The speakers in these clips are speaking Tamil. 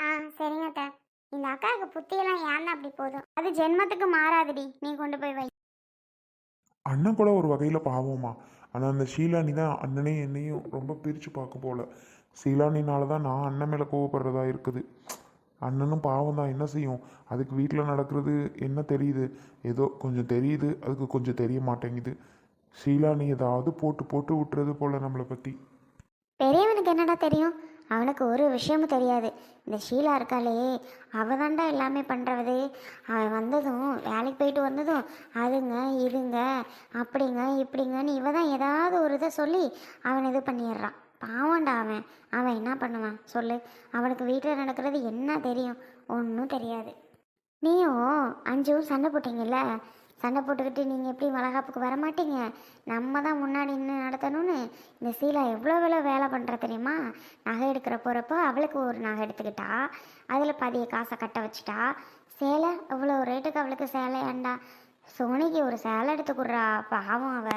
ஆ சரிங்க அத்தை. இந்த அக்காவுக்கு புத்தியெல்லாம் ஏன் அப்படி போதும். அது ஜென்மத்துக்கு மாறாதுடி. நீ கொண்டு போய் வை. அண்ணன் கூட ஒரு வகையில் பாவமா ஆனால் அந்த ஷீலானி தான் அண்ணனையும் என்னையும் ரொம்ப பிரித்து பார்க்க போல. ஷீலானினால தான் நான் அண்ணன் மேலே கோவப்படுறதா இருக்குது. அண்ணனும் பாவம் தான். என்ன செய்யும்? அதுக்கு வீட்டில் நடக்கிறது என்ன தெரியுது? ஏதோ கொஞ்சம் தெரியுது. அதுக்கு கொஞ்சம் தெரிய மாட்டேங்குது. ஷீலானி ஏதாவது போட்டு போட்டு விட்டுறது போல நம்மளை பற்றி பெரியவனுக்கு என்னடா தெரியும்? அவனுக்கு ஒரு விஷயமும் தெரியாது. இந்த ஷீலா இருக்காளே அவ தாண்டா எல்லாமே பண்ணுறவது அவன் வந்ததும் வேலைக்கு போயிட்டு வந்ததும் அதுங்க இதுங்க அப்படிங்க இப்படிங்கன்னு இவ தான் ஏதாவது ஒரு இதை சொல்லி அவன் இது பண்ணிடுறான். பாவண்டா அவன். அவன் என்ன பண்ணுவான்? சொல்லு. அவனுக்கு வீட்டில் நடக்கிறது என்ன தெரியும்? ஒன்றும் தெரியாது. நீயும் அஞ்சும் சண்டை போட்டீங்கல்ல? சண்டை போட்டுக்கிட்டு நீங்கள் எப்படி வளகாப்புக்கு வரமாட்டீங்க? நம்ம தான் முன்னாடி நின்று நடத்தணும்னு. இந்த சீலா எவ்வளோ எவ்வளோ வேலை பண்ணுற தெரியுமா? நகை எடுக்கிற போகிறப்போ அவளுக்கு ஒரு நகை எடுத்துக்கிட்டா. அதில் பாதிய காசை கட்ட வச்சிட்டா. சேலை இவ்வளோ ரேட்டுக்கு அவளுக்கு சேலை ஏண்டா? சோனிக்கு ஒரு சேலை எடுத்து கொடுறா பாவம் அவ.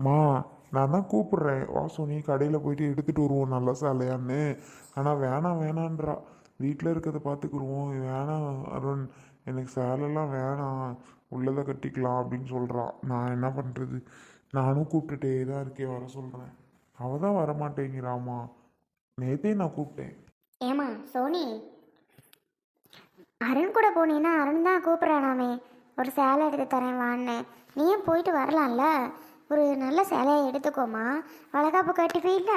மா நான் தான் கூப்பிடுறேன். வா சோனி கடையில் போயிட்டு எடுத்துகிட்டு வருவோம். நல்ல சேலையான்னு. ஆனால் வேணாம் வேணான்றா. வீட்டில் இருக்கிறத பார்த்துக்குருவோம் வேணாம் அருண். எனக்கு சேலைலாம் வேணாம். உள்ளதை கட்டிக்கலாம் அப்படின்னு சொல்கிறான் நான் என்ன பண்ணுறது நானும் கூப்பிட்டுட்டே தான் இருக்கேன் வர சொல்கிறேன் அவள் தான் வரமாட்டேங்கிறாமா நேத்தே நான் கூப்பிட்டேன். ஏமா சோனி. அருண் கூட போனீன்னா அருண் தான் கூப்பிட்றானாமே. ஒரு சேலை எடுத்து தரேன் வான்னு. நீயும் போயிட்டு வரலாம்ல? ஒரு நல்ல சேலையை எடுத்துக்கோமா வளகாப்பு கட்டிப்பீல்ல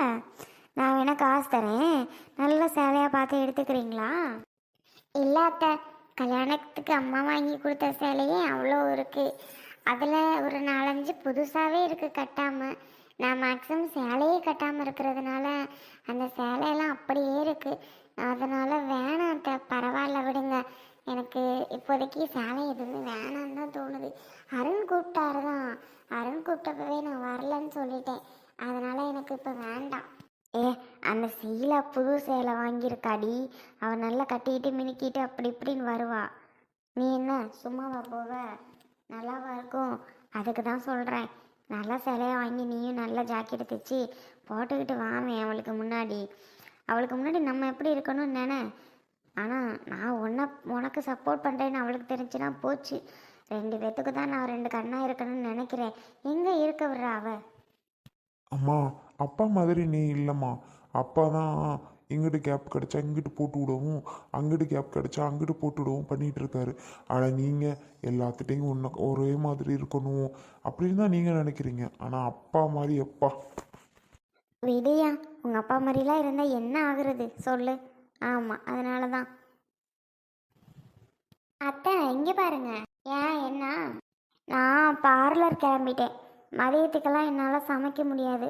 நான் வேணால் காசு தரேன். நல்ல சேலையாக பார்த்து எடுத்துக்கிறீங்களா? இல்லை அத்தை. கல்யாணத்துக்கு அம்மா வாங்கி கொடுத்த சேலையே அவ்வளோ இருக்குது அதில் ஒரு நாலஞ்சு புதுசாகவே இருக்குது கட்டாமல் நான் மேக்ஸிமம் சேலையே கட்டாமல் இருக்கிறதுனால அந்த சேலையெல்லாம் அப்படியே இருக்குது அதனால் வேணாம் பரவாயில்ல விடுங்க. எனக்கு இப்போதைக்கு சேலை எதுவுமே வேணான்னு தான் தோணுது. அருண் கூப்பிட்டாரு தான். அருண் கூப்பிட்டப்பவே நான் வரலன்னு சொல்லிட்டேன். அதனால் எனக்கு இப்போ வேண்டாம். ஏ அந்த சீலா புது சேலை வாங்கியிருக்காடி. நல்லா கட்டிக்கிட்டு மினுக்கிட்டு அப்படி இப்படின்னு வருவா. நீ என்ன சும்மாவா போவ? நல்லாவா இருக்கும்? அதுக்கு தான் சொல்கிறேன் நல்லா சிலையை வாங்கி நீயும் நல்லா ஜாக்கெட் தைச்சி போட்டுக்கிட்டு வாமே அவளுக்கு முன்னாடி. அவளுக்கு முன்னாடி நம்ம எப்படி இருக்கணும்னு நினை. ஆனால் நான் உன்னை உனக்கு சப்போர்ட் பண்ணுறேன்னு அவளுக்கு தெரிஞ்சுன்னா போச்சு. ரெண்டு பேத்துக்கு தான் நான் ரெண்டு கண்ணாக இருக்கணும்னு நினைக்கிறேன். எங்கே இருக்க விடுறா அவ? அம்மா அப்பா மாதிரி நீ இல்லைம்மா. அப்பா தான் இங்கிட்டு கேப் கிடைச்சா இங்கிட்டு போட்டு விடவும் அங்கிட்டு கேப் கிடைச்சா அங்கிட்டு போட்டு விடவும் பண்ணிகிட்டு இருக்காரு. ஆனால் நீங்கள் எல்லாத்துட்டையும் ஒன்று ஒரே மாதிரி இருக்கணும் அப்படின்னு தான் நீங்கள் நினைக்கிறீங்க. ஆனால் அப்பா மாதிரி எப்பா? விடியா உங்கள் அப்பா மாதிரிலாம் இருந்தால் என்ன ஆகுறது? சொல்லு. ஆமாம் அதனால தான் அத்தை இங்கே பாருங்க. ஏன் என்ன? நான் பார்லர் கிளம்பிட்டேன். மதியத்துக்கெல்லாம் என்னால் சமைக்க முடியாது.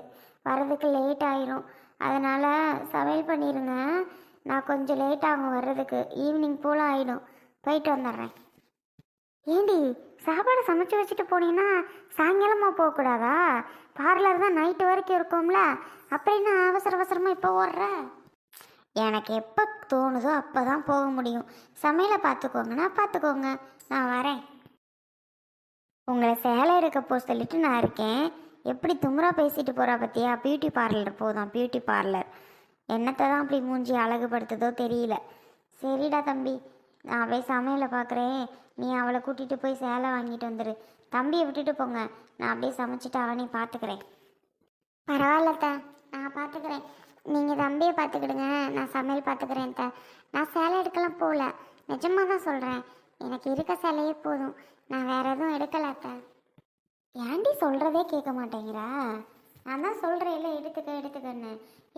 வர்றதுக்கு லேட் ஆயிரும். அதனால் சமையல் பண்ணிடுங்க நான் கொஞ்சம் லேட் ஆகும் வர்றதுக்கு. ஈவினிங் போல் ஆகிடும் போயிட்டு வந்துடுறேன். ஏண்டி சாப்பாடு சமைச்சு வச்சுட்டு போனீங்கன்னா சாயங்காலமாக போகக்கூடாதா? பார்லர் தான் நைட்டு வரைக்கும் இருக்கும்ல. அப்படின்னா அவசர அவசரமாக இப்போ ஓடுற? எனக்கு எப்போ தோணுதோ அப்போ தான் போக முடியும். சமையலை பார்த்துக்கோங்கன்னா பார்த்துக்கோங்க. நான் வரேன். உங்களை சேலை இருக்க போ சொல்லிட்டு நான் இருக்கேன். எப்படி தும்ரா பேசிட்டு போகிறா பற்றியா பியூட்டி பார்லர் போதும் பியூட்டி பார்லர் என்னத்தை தான் அப்படி மூஞ்சி அழகுபடுத்துதோ தெரியல. சரிடா தம்பி நான் போய் சமையலை பார்க்குறேன். நீ அவளை கூட்டிகிட்டு போய் சேலை வாங்கிட்டு வந்துடு தம்பியை விட்டுட்டு போங்க. நான் அப்படியே சமைச்சிட்டு அவனையும் பார்த்துக்கிறேன். பரவாயில்லத்த நான் பார்த்துக்கிறேன். நீங்கள் தம்பியை பார்த்துக்கிடுங்க. நான் சமையல் பார்த்துக்கிறேன் த நான் சேலை எடுக்கலாம் போகல நிஜமாக தான் சொல்கிறேன் எனக்கு இருக்க சேலையே போதும். நான் வேற எதுவும் எடுக்கல அத்தை. ஏன்டி சொல்கிறதே கேட்க மாட்டேங்கிறா? நான் தான் சொல்கிறேன் இல்லை எடுத்துக்க எடுத்துக்கன்னு.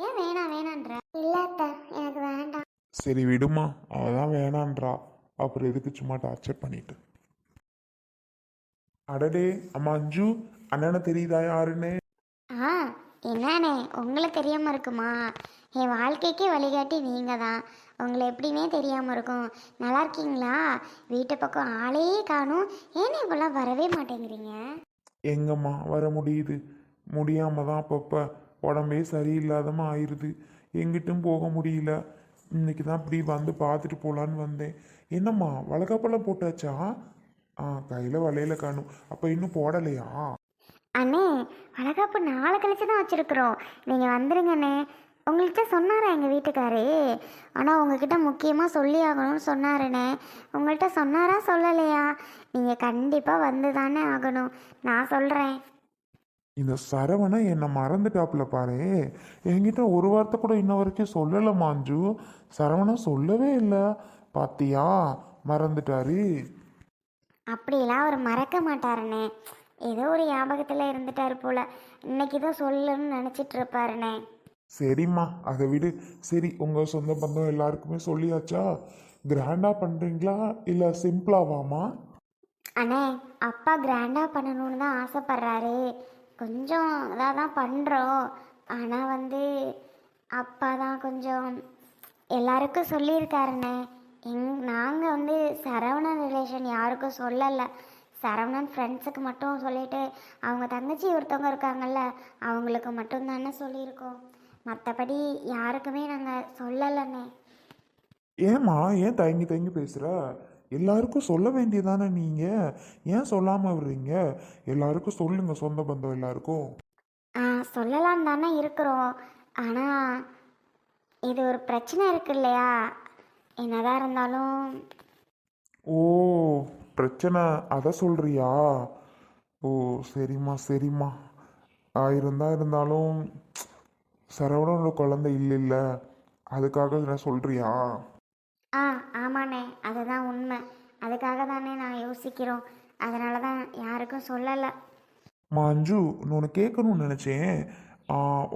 ஏன் வேணாம் வேணான்ற? இல்லை அத்தை எனக்கு வேண்டாம். சரி விடுமா. அவள் தான் வேணான்றா. அப்புறம் எதுக்கு சும்மா டார்ச்சர் பண்ணிட்டு? அடடே அம்மா அஞ்சு அண்ணனை தெரியுதா யாருன்னு? ஆ என்னண்ணே உங்களை தெரியாமல் இருக்குமா? என் வாழ்க்கைக்கே வழிகாட்டி நீங்கள் தான். உங்களை எப்படின்னே தெரியாமல் இருக்கும். நல்லா இருக்கீங்களா? வீட்டு பக்கம் ஆளே காணும். ஏன்னு இப்போல்லாம் வரவே மாட்டேங்கிறீங்க? எங்கம்மா வர முடியுது? முடியாமல் தான் அப்பப்போ உடம்பே சரியில்லாதமா ஆயிடுது எங்கிட்டும் போக முடியல. இன்னைக்கு தான் இப்படி வந்து பார்த்துட்டு போகலான்னு வந்தேன். என்னம்மா வழக்கப்பழம் போட்டாச்சா? ஆ கையில் வலையில் காணும். அப்போ இன்னும் போடலையா? அண்ணே வளகாப்பு நாளை கழிச்சு தான் வச்சுருக்குறோம். நீங்கள் வந்துடுங்கண்ணே உங்கள்கிட்ட சொன்னாரா எங்கள் வீட்டுக்காரு? ஆனால் உங்ககிட்ட முக்கியமாக சொல்லி ஆகணும்னு சொன்னாருண்ணே உங்கள்கிட்ட சொன்னாரா சொல்லலையா? நீங்கள் கண்டிப்பாக வந்து தானே ஆகணும். நான் சொல்கிறேன் இந்த சரவணை என்னை மறந்துட்டாப்புல பாரு. என்கிட்ட ஒரு வார்த்தை கூட இன்ன வரைக்கும் சொல்லலை மாஞ்சு. சரவணன் சொல்லவே இல்லை. பாத்தியா? மறந்துட்டாரு. அப்படிலாம் அவர் மறக்க மாட்டாருண்ணே ஏதோ ஒரு ஞாபகத்தில் இருந்துட்டாரு போல. இன்னைக்கு தான் சொல்லணும்னு நினச்சிட்டு இருப்பாருண்ணே சரிம்மா அதை விடு. சரி உங்கள் சொந்த பந்தம் எல்லாருக்குமே சொல்லியாச்சா? கிராண்டாக பண்ணுறீங்களா இல்லை சிம்பிளாவாமா அண்ணே அப்பா கிராண்டாக பண்ணணும்னு தான் ஆசைப்பட்றாரு. கொஞ்சம் இதாக தான் பண்ணுறோம் ஆனால் வந்து அப்பா தான் கொஞ்சம் எல்லாருக்கும் சொல்லியிருக்காருண்ணே. எங் நாங்கள் வந்து சரவணன் ரிலேஷன் யாருக்கும் சொல்லலை. சரவணன் ஃப்ரெண்ட்ஸுக்கு மட்டும் சொல்லிட்டு அவங்க தங்கச்சி ஒருத்தவங்க இருக்காங்கல்ல அவங்களுக்கு மட்டும் தானே சொல்லியிருக்கோம். மற்றபடி யாருக்குமே நாங்கள் சொல்லலைண்ணே. ஏம்மா ஏன் தயங்கி தயங்கி பேசுற? எல்லாருக்கும் சொல்ல வேண்டியதானே நீங்க? ஏன் சொல்லாம விடுறீங்க? எல்லாருக்கும் சொல்லுங்க சொந்த பந்தம் எல்லாருக்கும். ஆ சொல்லலாம் தானே இருக்கிறோம். ஆனால் இது ஒரு பிரச்சனை இருக்கு இல்லையா? என்னதான் இருந்தாலும். ஓ பிரச்சனை அதை சொல்றியா? ஓ சரிம்மா சரிம்மா. ஆயிருந்தா இருந்தாலும் சரவணனோட குழந்தை இல்லை இல்லை அதுக்காக நான் சொல்றியா? ஆ ஆமாண்ணே. அதுதான் உண்மை. அதுக்காக தானே நான் யோசிக்கிறோம். அதனால தான் யாருக்கும் சொல்லலை. மஞ்சு நான் உன்னை கேட்கணும்னு நினச்சேன்.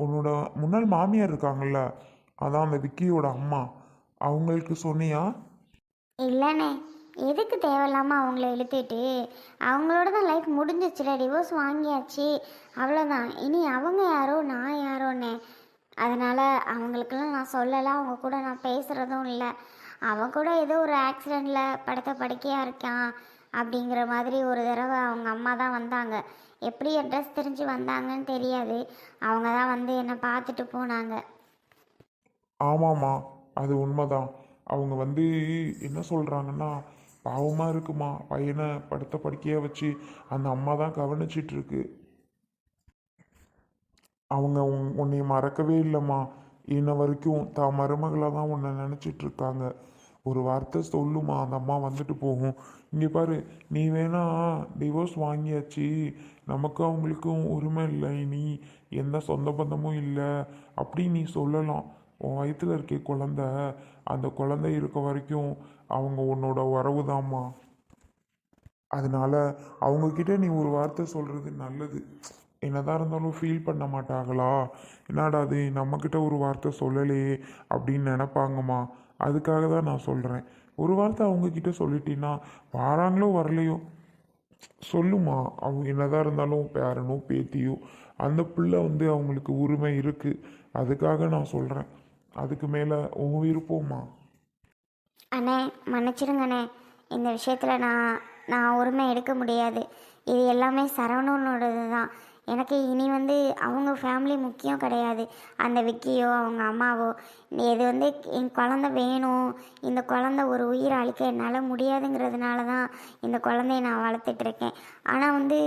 உன்னோட முன்னாள் மாமியார் இருக்காங்கல்ல? அதான் அந்த விக்கியோட அம்மா. அவங்களுக்கு சொன்னியா? இல்லைண்ணே. எதுக்கு தேவையில்லாமல் அவங்கள இழுத்துட்டு? அவங்களோட தான் லைஃப் முடிஞ்சிச்சுல. டிவோர்ஸ் வாங்கியாச்சு. அவ்வளோதான் இனி அவங்க யாரோ நான் யாரோண்ணே? அதனால் அவங்களுக்கெல்லாம் நான் சொல்லலை அவங்க கூட நான் பேசுகிறதும் இல்லை. அவன் கூட ஏதோ ஒரு ஆக்சிடெண்ட்டில் படுத்த படுக்கையாக இருக்கான் அப்படிங்கிற மாதிரி ஒரு தடவை அவங்க அம்மா தான் வந்தாங்க. எப்படி அட்ரஸ் தெரிஞ்சு வந்தாங்கன்னு தெரியாது. அவங்க தான் வந்து என்னை பார்த்துட்டு போனாங்க. ஆமாம்மா அது உண்மைதான். அவங்க வந்து என்ன சொல்கிறாங்கன்னா பாவமாக இருக்குமா பையனை படுத்த படுக்கையாக வச்சு அந்த அம்மா தான் கவனிச்சிட்ருக்கு அவங்க உன் உன்னை மறக்கவே இல்லைம்மா. இன்ன வரைக்கும் தான் மருமகளாக தான் உன்னை நினச்சிட்டு இருக்காங்க ஒரு வார்த்தை சொல்லுமா அந்த அம்மா வந்துட்டு போகும். இங்கே பாரு நீ வேணா டிவோர்ஸ் வாங்கியாச்சு. நமக்கும் அவங்களுக்கும் உரிமை இல்லை நீ எந்த சொந்த பந்தமும் இல்லை. அப்படி நீ சொல்லலாம். உன் வயிற்றுல இருக்க குழந்த. அந்த குழந்தை இருக்க வரைக்கும் அவங்க உன்னோட உறவு தாம்மா. அதனால அவங்கக்கிட்ட நீ ஒரு வார்த்தை சொல்கிறது நல்லது. என்னதான் இருந்தாலும் ஃபீல் பண்ண மாட்டாங்களா? என்னடா அது நம்மக்கிட்ட ஒரு வார்த்தை சொல்லலையே அப்படின்னு நினப்பாங்கம்மா. அதுக்காக தான் நான் சொல்கிறேன் ஒரு வார்த்தை அவங்கக்கிட்ட சொல்லிட்டீங்கன்னா வாராங்களோ வரலையோ? சொல்லுமா அவங்க என்னதான் இருந்தாலும் பேரனோ பேத்தியோ அந்த பிள்ளை வந்து அவங்களுக்கு உரிமை இருக்குது அதுக்காக நான் சொல்கிறேன் அதுக்கு மேலே உன் விருப்பம்மா? அண்ணே மன்னிச்சிடுங்கண்ணே. இந்த விஷயத்தில் நான் நான் உரிமை எடுக்க முடியாது. இது எல்லாமே சரவணனோடது தான் எனக்கு இனி வந்து அவங்க ஃபேமிலி முக்கியம் கிடையாது. அந்த விக்கியோ அவங்க அம்மாவோ இது வந்து என் குழந்த வேணும். இந்த குழந்த ஒரு உயிரை அழிக்க என்னால் முடியாதுங்கிறதுனால தான் இந்த குழந்தைய நான் வளர்த்துட்ருக்கேன். ஆனால் வந்து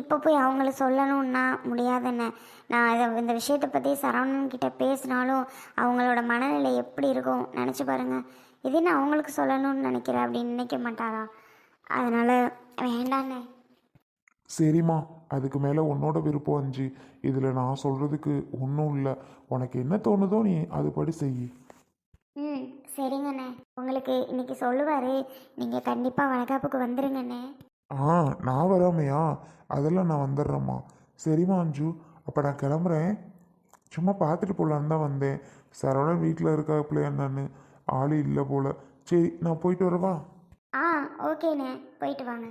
இப்போ போய் அவங்கள சொல்லணும்னா முடியாதுன்னு. நான் இதை இந்த விஷயத்தை பற்றி சரவணன்கிட்ட பேசினாலும் அவங்களோட மனநிலை எப்படி இருக்கும் நினச்சி பாருங்கள் இது நான் அவங்களுக்கு சொல்லணும்னு நினைக்கிறேன் அப்படின்னு நினைக்க மாட்டாரா? அதனால் வேண்டாண்ணே. சரிம்மா அதுக்கு மேலே உன்னோட விருப்பம் அஞ்சு. இதில் நான் சொல்கிறதுக்கு ஒன்றும் இல்லை. உனக்கு என்ன தோணுதோ நீ அதுபடி செய் ம் சரிங்கண்ணே. உங்களுக்கு இன்னைக்கு சொல்லுவார் நீங்கள் கண்டிப்பாக வளகாப்புக்கு வந்துருங்கண்ணே. ஆ நான் வராமையா? அதெல்லாம் நான் வந்துடுறேம்மா. சரிம்மா அஞ்சு. அப்போ நான் கிளம்புறேன். சும்மா பார்த்துட்டு போகலான்னு தான் வந்தேன். சரவணன் வீட்டில் இருக்காப்புல என்னன்னு. ஆள் இல்லை போல. சரி நான் போயிட்டு வரவா? ஆ ஓகேண்ணே. போயிட்டு வாங்க.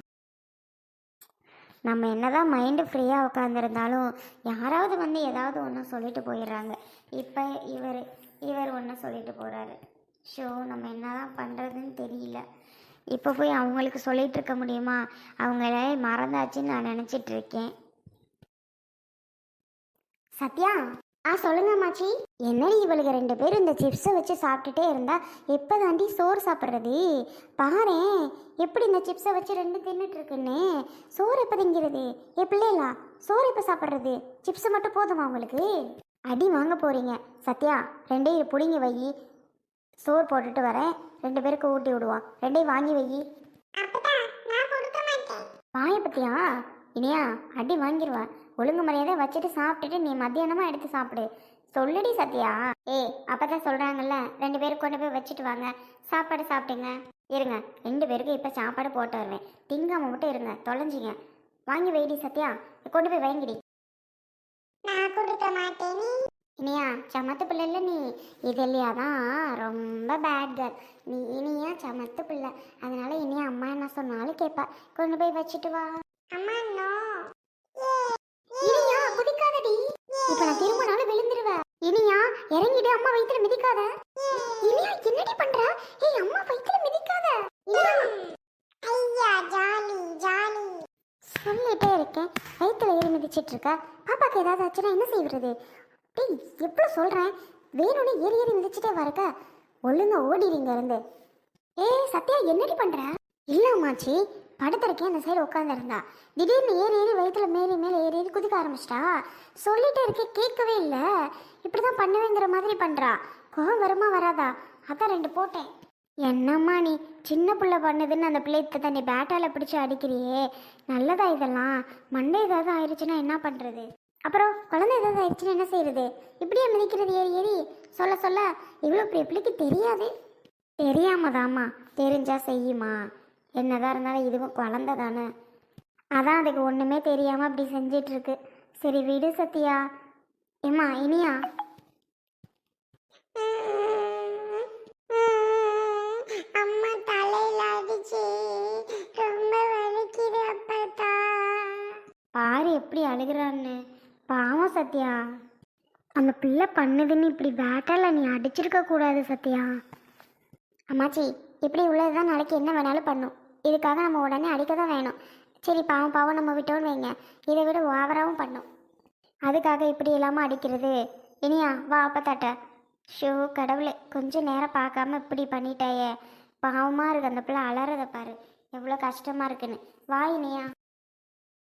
நம்ம என்னதான் மைண்டு ஃப்ரீயாக உட்காந்துருந்தாலும் யாராவது வந்து ஏதாவது ஒன்று சொல்லிட்டு போயிடுறாங்க. இப்போ இவர் இவர் ஒன்று சொல்லிட்டு போகிறாரு ஷோ நம்ம என்னதான் பண்ணுறதுன்னு தெரியல. இப்போ போய் அவங்களுக்கு சொல்லிகிட்டு இருக்க முடியுமா? அவங்கள மறந்தாச்சுன்னு நான் நினச்சிட்டு இருக்கேன். சத்யா? ஆ சொல்லுங்க மாச்சி என்னடி இவளுக்கு ரெண்டு பேரும் இந்த சிப்ஸை வச்சு சாப்பிட்டுட்டே இருந்தா எப்போ தாண்டி சோறு சாப்பிட்றது? பாரேன் எப்படி இந்த சிப்ஸை வச்சு ரெண்டு தின்னுட்டு இருக்குன்னு? சோறு எப்போ திங்கிறது? என் பிள்ளைகளா சோறு எப்போ சாப்பிட்றது? சிப்ஸ் மட்டும் போதுமா உங்களுக்கு? அடி வாங்க போறீங்க. சத்யா ரெண்டையும் பிடிங்கி வை. சோறு போட்டுட்டு வரேன். ரெண்டு பேருக்கு ஊட்டி விடுவான் ரெண்டையும் வாங்கி வை. வாய பத்தியா? இனியா அடி வாங்கிடுவா ஒழுங்கு மரியாதை வச்சுட்டு சாப்பிட்டுட்டு நீ மத்தியானமா எடுத்து சாப்பிடு. சொல்லுடி சத்யா. ஏய் அப்பதான் சொல்றாங்கல்ல ரெண்டு பேரும் கொண்டு போய் வச்சுட்டு வாங்க. சாப்பாடு சாப்பிட்டுங்க இருங்க ரெண்டு பேருக்கு இப்ப சாப்பாடு போட்டு வருவேன். திங்காம மட்டும் இருங்க தொலைஞ்சிங்க. வாங்கி வைடி சத்யா கொண்டு போய் வைங்கடி. நான் கொடுக்க மாட்டேன் இனியா சமத்து பிள்ளை இல்லை நீ. இது இல்லையா தான் ரொம்ப பேட் கேர்ள் நீ இனியா சமத்து பிள்ளை. அதனால இனியா அம்மா என்ன சொன்னாலும் கேட்பா. கொண்டு போய் வச்சுட்டு வா. அம்மா நோ. இனியா குதிக்காதடி. இப்ப நான் திரும்பினாலும் விழுந்துருவேன் இனியா இறங்கிடு அம்மா வயித்துல மிதிக்காத. இனியா என்னடி பண்ற? ஏய் அம்மா வயித்துல மிதிக்காத. ஐயா ஜாலி ஜாலி. சொல்லிட்டே இருக்கேன் வயித்துல ஏறி மிதிச்சிட்டு இருக்க பாப்பாக்கு ஏதாவது ஆச்சுன்னா என்ன செய்வது டேய் எவ்வளோ சொல்கிறேன் வேணும்னு ஏறி ஏறி மிதிச்சிட்டே வரக்க ஒழுங்கா ஓடிடுங்க இருந்து. ஏய் சத்யா என்னடி பண்ணுற இல்லை படுத்திருக்கேன் அந்த சைடு உட்காந்துருந்தா திடீர்னு ஏறி ஏறி வயிற்றுல மேலே மேலே ஏறி ஏறி குதிக்க ஆரம்பிச்சிட்டா. சொல்லிட்டே இருக்கே கேட்கவே இல்லை. இப்படி தான் பண்ணுவேங்கிற மாதிரி பண்ணுறா கோவம் வருமா வராதா? அதான் ரெண்டு போட்டேன். என்னம்மா நீ சின்ன பிள்ளை பண்ணுதுன்னு அந்த பிள்ளை தண்ணி நீ பேட்டால பிடிச்சி அடிக்கிறியே. நல்லதா இதெல்லாம்? மண்டை ஏதாவது ஆயிடுச்சுன்னா என்ன பண்ணுறது அப்புறம் குழந்தை ஏதாவது ஆயிடுச்சுன்னா என்ன செய்யறது? இப்படியே மிதிக்கிறது ஏறி ஏறி சொல்ல சொல்ல இவ்வளோ பெரிய பிள்ளைக்கு தெரியாது. தெரியாமதாம்மா. தெரிஞ்சா செய்யுமா? என்னதான் இருந்தாலும் இதுவும் குழந்தை தானே. அதான் அதுக்கு ஒன்றுமே தெரியாமல் அப்படி செஞ்சிட்டு இருக்கு சரி விடு சத்யா. ஏம்மா இனியா? அம்மா தலையில அடிச்சு ரொம்ப வலிக்குது அப்பதா பாரு எப்படி அழுகிறான்னு. பாவம் சத்யா. அந்த பிள்ளை பண்ணுதுன்னு இப்படி பேட்டால நீ அடிச்சிருக்க கூடாது சத்யா. அம்மாச்சி இப்படி உள்ளதுதான் நாளைக்கு என்ன வேணாலும் பண்ணும். இதுக்காக நம்ம உடனே அடிக்க தான் வேணும். சரி பாவம் பாவம் நம்ம விட்டோன்னு வைங்க. இதை விட ஓவராகவும் பண்ணும். அதுக்காக இப்படி இல்லாமல் அடிக்கிறது. இனியா வா அப்பத்தாட்ட. ஷோ கடவுளே கொஞ்சம் நேரம் பார்க்காம இப்படி பண்ணிட்டாயே. பாவமாக இருக்கு அந்த பிள்ளை அலறதை பாரு. எவ்வளோ கஷ்டமாக இருக்குன்னு. வா இனியா.